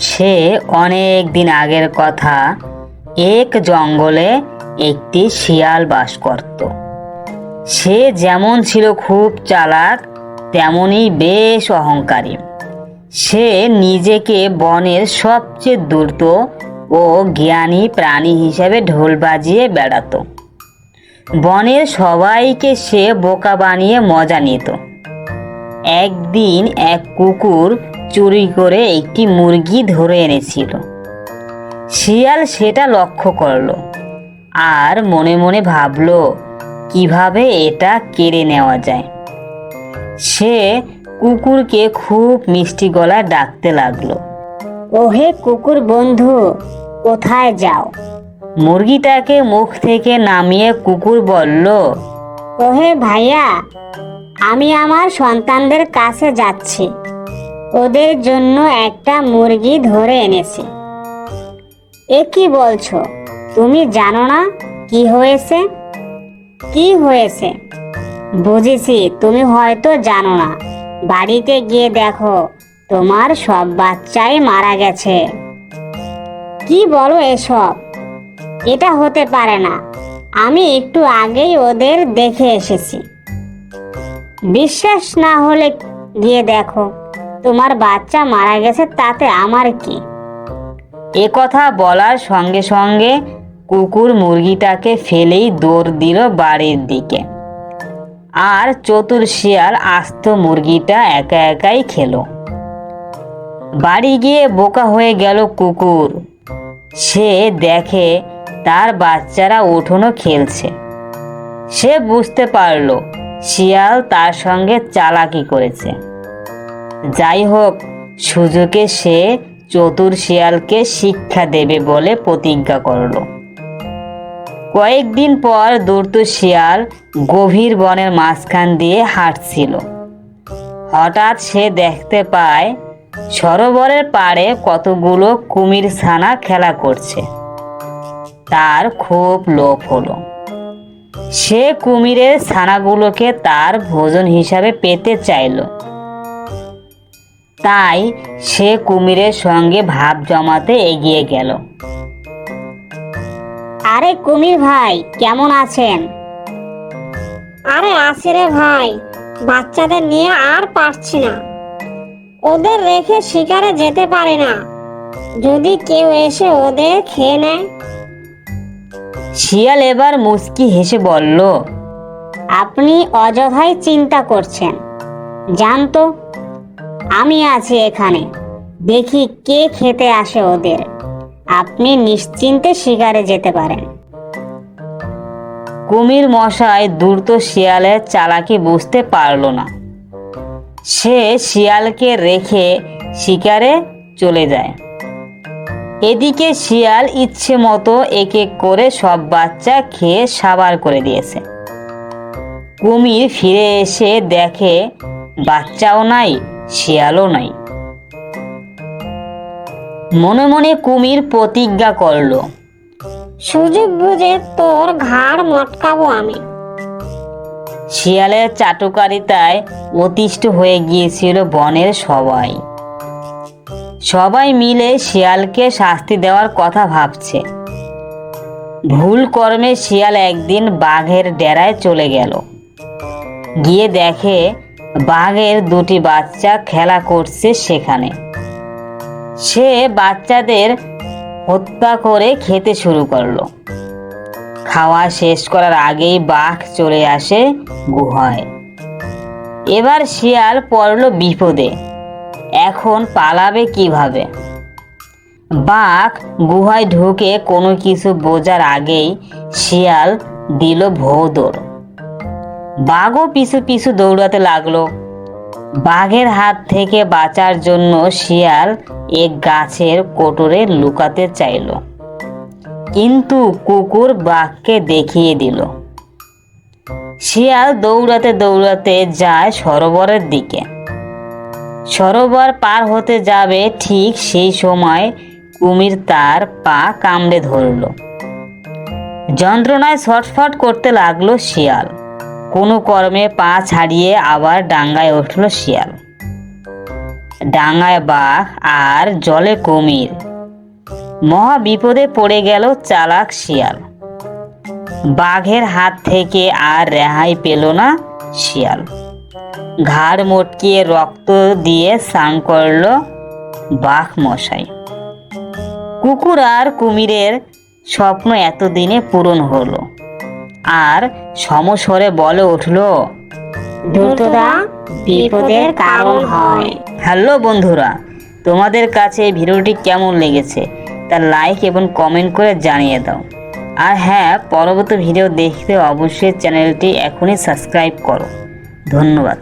সে অনেক দিন আগের কথা। এক জঙ্গলে একটি শিয়াল বাস করত। সে যেমন ছিল খুব চালাক তেমনই বেশ অহংকারী। সে নিজেকে বনের সবচেয়ে দ্রুত ও জ্ঞানী প্রাণী হিসেবে ঢোল বাজিয়ে বেড়াতো। বনের সবাইকে সে বোকা বানিয়ে মজা নিত। একদিন এক কুকুর চুরি করে একটি মুরগি ধরে এনেছিল। শিয়াল সেটা লক্ষ্য করল আর মনে মনে ভাবলো, কীভাবে এটা কেড়ে নেওয়া যায়? সে কুকুরকে খুব মিষ্টি গলায় ডাকতে লাগল, ওহে কুকুর বন্ধু, কোথায় যাও? মুরগিটাকে মুখ থেকে নামিয়ে কুকুর বলল, ওহে ভাইয়া, আমি আমার সন্তানদের কাছে যাচ্ছি। ওদের জন্য একটা মুরগি ধরে এনেছি। এ কি বলছো? তুমি জানো না কি হয়েছে? কি হয়েছে? বুঝেছি, তুমি হয়তো জানো না। বাড়িতে গিয়ে দেখো, তোমার সব বাচ্চাই মারা গেছে। কি বলো এসব? এটা হতে পারে না। আমি একটু আগেই ওদের দেখে এসেছি। বিশ্বাস না হলে গিয়ে দেখো। তোমার বাচ্চা মারা গেছে, তাতে আমার কি? এ কথা বলার সঙ্গে সঙ্গে কুকুর মুরগিটাকে ফেলেই দৌড় দিল বাড়ির দিকে। আর চতুর শিয়াল আস্ত মুরগিটা একা একাই খেলো। বাড়ি গিয়ে বোকা হয়ে গেল কুকুর। সে দেখে তার বাচ্চারা উঠোনও খেলছে। সে বুঝতে পারল শিয়াল তার সঙ্গে চালাকি করেছে। যাই হোক, সুযোগে সে চতুর শিয়ালকে শিক্ষা দেবে বলে প্রতিজ্ঞা করল। কয়েকদিন পর দুর্ত শিয়াল গভীর বনের মাঝখান দিয়ে হাঁটছিল। হঠাৎ সে দেখতে পায়, সরোবরের পাড়ে কতগুলো কুমির ছানা খেলা করছে। তার খুব লোভ হলো। সে কুমিরের ছানাগুলোকে তার ভোজন হিসাবে পেতে চাইলো। তাই সে কুমিরের সঙ্গে ভাব জমাতে এগিয়ে গেল। আরে কুমির ভাই কেমন আছেন? আরে আছে রে ভাই বাচ্চাদের নিয়ে আর পারছি না। ওদের রেখে শিকারে যেতে পারি না। যদি কেউ এসে ওদের খেয়ে নেয়। শিয়াল এবার মুচকি হেসে বলল আপনি অযথাই চিন্তা করছেন। জানতো আমি আছি এখানে। দেখি কে খেতে আসে ওদের। আপনি নিশ্চিন্তে শিকারে যেতে পারেন। কুমির মশাই দ্রুত শিয়ালের চালাকি বুঝতে পারল না। সে শিয়ালকে রেখে শিকারে চলে যায়। এদিকে শিয়াল ইচ্ছে মতো এক এক করে সব বাচ্চা খেয়ে সাবার করে দিয়েছে। কুমির ফিরে এসে দেখে, বাচ্চাও নাই শিয়ালও নাই। মনে মনে কুমির প্রতিজ্ঞা করল সুযোগ বুঝে তোর ঘাড় মটকাবো আমি। শিয়ালের চাটুকারিতায় অতিষ্ঠ হয়ে গিয়েছিল বনের সবাই। সবাই মিলে শিয়ালকে শাস্তি দেওয়ার কথা ভাবছে। ভুল কর্মে শিয়াল একদিন বাঘের ডেরায় চলে গেল। গিয়ে দেখে বাঘের দুটি বাচ্চা খেলা করছে সেখানে। সে বাচ্চাদের হত্যা করে খেতে শুরু করল। খাওয়া শেষ করার আগেই বাঘ চলে আসে গুহায়। এবার শিয়াল পড়ল বিপদে। এখন পালাবে কীভাবে? বাঘ গুহায় ঢুকে কোনো কিছু বোঝার আগেই শিয়াল দিল ভৌদর বাঘও পিছু পিছু দৌড়াতে লাগল। বাঘের হাত থেকে বাঁচার জন্য শিয়াল এক গাছের কোটরে লুকাতে চাইলো। কিন্তু কুকুর বাঘকে দেখিয়ে দিল। শিয়াল দৌড়াতে দৌড়াতে যায় সরোবরের দিকে। সরোবর পার হতে যাবে ঠিক সেই সময় কুমির তার পা কামড়ে ধরল। যন্ত্রণায় ছটফট করতে লাগল শিয়াল। কোনো কর্মে পা ছাড়িয়ে আবার ডাঙ্গায় উঠল শিয়াল। ডাঙায় বাঘ আর জলে কুমির। মহা বিপদে পড়ে গেল চালাক শিয়াল। বাঘের হাত থেকে আর রেহাই পেল না শিয়াল। ঘাড় মটকিয়ে রক্ত দিয়ে স্নান করল বাঘ মশাই। কুকুর আর কুমিরের স্বপ্ন এতদিনে পূরণ হলো। আর সমস্বরে বলে উঠল দ্রুততা বিপদের কারণ হয়। হ্যালো বন্ধুরা তোমাদের কাছে এই ভিডিওটি কেমন লেগেছে তা লাইক এবং কমেন্ট করে জানিয়ে দাও। আর হ্যাঁ পরবর্তী ভিডিও দেখতে অবশ্যই চ্যানেলটি এখনই সাবস্ক্রাইব করো। ধন্যবাদ।